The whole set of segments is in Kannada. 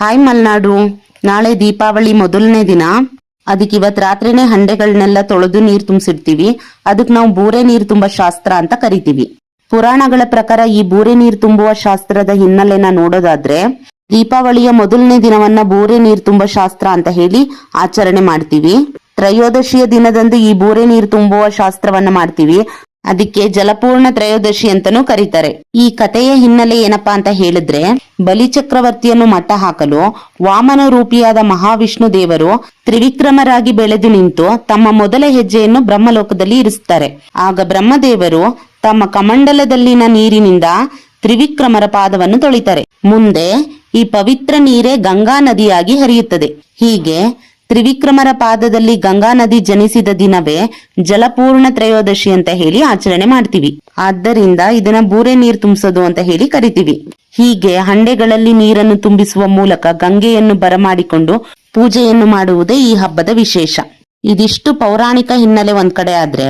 ಹಾಯ್ ಮಲ್ನಾಡು. ನಾಳೆ ದೀಪಾವಳಿ ಮೊದಲನೇ ದಿನ. ಅದಕ್ಕೆ ಇವತ್ ರಾತ್ರಿನೇ ಹಂಡೆಗಳನ್ನೆಲ್ಲ ತೊಳೆದು ನೀರು ತುಂಬಿಸಿಡ್ತೀವಿ. ಅದಕ್ಕೆ ನಾವು ಬೂರೆ ನೀರು ತುಂಬೋ ಶಾಸ್ತ್ರ ಅಂತ ಕರಿತೀವಿ. ಪುರಾಣಗಳ ಪ್ರಕಾರ ಈ ಬೂರೆ ನೀರು ತುಂಬುವ ಶಾಸ್ತ್ರದ ಹಿನ್ನೆಲೆನ ನೋಡೋದಾದ್ರೆ, ದೀಪಾವಳಿಯ ಮೊದಲನೇ ದಿನವನ್ನ ಬೂರೆ ನೀರು ತುಂಬ ಶಾಸ್ತ್ರ ಅಂತ ಹೇಳಿ ಆಚರಣೆ ಮಾಡ್ತೀವಿ. ತ್ರಯೋದಶಿಯ ದಿನದಂದು ಈ ಬೂರೆ ನೀರು ತುಂಬುವ ಶಾಸ್ತ್ರವನ್ನ ಮಾಡ್ತೀವಿ. ಅದಕ್ಕೆ ಜಲಪೂರ್ಣ ತ್ರಯೋದಶಿ ಅಂತಾನೂ ಕರೀತಾರೆ. ಈ ಕಥೆಯ ಹಿನ್ನೆಲೆ ಏನಪ್ಪಾ ಅಂತ ಹೇಳಿದ್ರೆ ಬಲಿ ಚಕ್ರವರ್ತಿಯನ್ನು ಮಟ್ಟ ಹಾಕಲು ವಾಮನ ರೂಪಿಯಾದ ಮಹಾವಿಷ್ಣು ದೇವರು ತ್ರಿವಿಕ್ರಮರಾಗಿ ಬೆಳೆದು ನಿಂತು ತಮ್ಮ ಮೊದಲ ಹೆಜ್ಜೆಯನ್ನು ಬ್ರಹ್ಮಲೋಕದಲ್ಲಿ ಇರಿಸುತ್ತಾರೆ. ಆಗ ಬ್ರಹ್ಮದೇವರು ತಮ್ಮ ಕಮಂಡಲದಲ್ಲಿನ ನೀರಿನಿಂದ ತ್ರಿವಿಕ್ರಮರ ಪಾದವನ್ನು ತೊಳಿತಾರೆ. ಮುಂದೆ ಈ ಪವಿತ್ರ ನೀರೇ ಗಂಗಾ ನದಿಯಾಗಿ ಹರಿಯುತ್ತದೆ. ಹೀಗೆ ತ್ರಿವಿಕ್ರಮರ ಪಾದದಲ್ಲಿ ಗಂಗಾ ನದಿ ಜನಿಸಿದ ದಿನವೇ ಜಲಪೂರ್ಣ ತ್ರಯೋದಶಿ ಅಂತ ಹೇಳಿ ಆಚರಣೆ ಮಾಡ್ತೀವಿ. ಆದ್ದರಿಂದ ಇದನ್ನ ಬೂರೆ ನೀರ್ ತುಂಬಿಸೋದು ಅಂತ ಹೇಳಿ ಕರಿತೀವಿ. ಹೀಗೆ ಹಂಡೆಗಳಲ್ಲಿ ನೀರನ್ನು ತುಂಬಿಸುವ ಮೂಲಕ ಗಂಗೆಯನ್ನು ಬರಮಾಡಿಕೊಂಡು ಪೂಜೆಯನ್ನು ಮಾಡುವುದೇ ಈ ಹಬ್ಬದ ವಿಶೇಷ. ಇದಿಷ್ಟು ಪೌರಾಣಿಕ ಹಿನ್ನೆಲೆ ಒಂದ್ ಕಡೆ ಆದ್ರೆ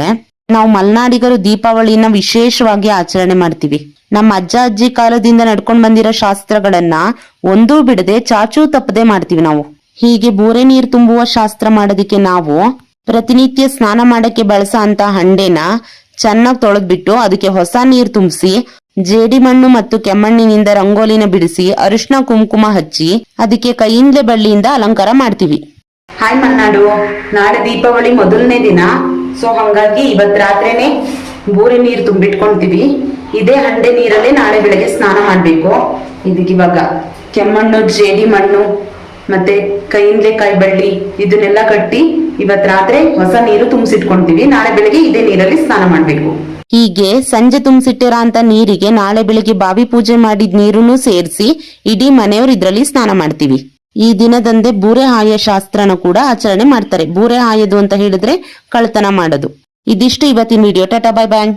ನಾವು ಮಲ್ನಾಡಿಗರು ದೀಪಾವಳಿನ ವಿಶೇಷವಾಗಿ ಆಚರಣೆ ಮಾಡ್ತೀವಿ. ನಮ್ಮ ಅಜ್ಜ ಅಜ್ಜಿ ಕಾಲದಿಂದ ನಡ್ಕೊಂಡು ಬಂದಿರೋ ಶಾಸ್ತ್ರಗಳನ್ನ ಒಂದೂ ಬಿಡದೆ ಚಾಚೂ ತಪ್ಪದೆ ಮಾಡ್ತೀವಿ ನಾವು. ಹೀಗೆ ಬೋರೆ ನೀರ್ ತುಂಬುವ ಶಾಸ್ತ್ರ ಮಾಡೋದಕ್ಕೆ ನಾವು ಪ್ರತಿನಿತ್ಯ ಸ್ನಾನ ಮಾಡಕ್ಕೆ ಬಳಸೋ ಅಂತ ಹಂಡೆನ ಚೆನ್ನಾಗಿ ತೊಳೆದ್ಬಿಟ್ಟು ಅದಕ್ಕೆ ಹೊಸ ನೀರ್ ತುಂಬಿಸಿ, ಜೇಡಿ ಮಣ್ಣು ಮತ್ತು ಕೆಮ್ಮಣ್ಣಿನಿಂದ ರಂಗೋಲಿನ ಬಿಡಿಸಿ ಅರಿಶಿನ ಕುಂಕುಮ ಹಚ್ಚಿ ಅದಕ್ಕೆ ಕೈಯಿಂದಲೇ ಬಳ್ಳಿಯಿಂದ ಅಲಂಕಾರ ಮಾಡ್ತೀವಿ. ಹಾಯ್ ಮನ್ನಾಡು. ನಾಳೆ ದೀಪಾವಳಿ ಮೊದಲನೇ ದಿನ. ಸೊ ಹಂಗಾಗಿ ಇವತ್ ರಾತ್ರಿನೇ ಬೂರೆ ನೀರು ತುಂಬಿಟ್ಕೊಂತೀವಿ ಇದೇ ಹಂಡೆ ನೀರಲ್ಲೇ ನಾಳೆ ಬೆಳಗ್ಗೆ ಸ್ನಾನ ಮಾಡ್ಬೇಕು. ಇದಕ್ಕೆ ಇವಾಗ ಕೆಮ್ಮಣ್ಣು, ಜೇಡಿ ಮಣ್ಣು ಮತ್ತೆ ಕೈಯಿಂದಲೇ ಕಾಯಿ ಬಳ್ಳಿ, ಇದನ್ನೆಲ್ಲ ಕಟ್ಟಿ ಇವತ್ ರಾತ್ರಿ ಹೊಸ ನೀರು ತುಂಬಿಸಿಟ್ಕೊಂತೀವಿ. ನಾಳೆ ಬೆಳಿಗ್ಗೆ ಇದೇ ನೀರಲ್ಲಿ ಸ್ನಾನ ಮಾಡ್ಬೇಕು. ಹೀಗೆ ಸಂಜೆ ತುಂಬಿಸಿಟ್ಟಿರೋ ಅಂತ ನೀರಿಗೆ ನಾಳೆ ಬೆಳಿಗ್ಗೆ ಬಾವಿ ಪೂಜೆ ಮಾಡಿದ ನೀರನ್ನು ಸೇರಿಸಿ ಇಡೀ ಮನೆಯವರು ಇದರಲ್ಲಿ ಸ್ನಾನ ಮಾಡ್ತೀವಿ. ಈ ದಿನದಂದೇ ಬೂರೆ ಹಾಯ ಶಾಸ್ತ್ರನ ಕೂಡ ಆಚರಣೆ ಮಾಡ್ತಾರೆ. ಬೂರೆ ಹಾಯದು ಅಂತ ಹೇಳಿದ್ರೆ ಕಳ್ತನ ಮಾಡೋದು. ಇದಿಷ್ಟು ಇವತ್ತಿನ ವಿಡಿಯೋ ಟಾಟಾ ಬಾಯ್ ಬಾಯ್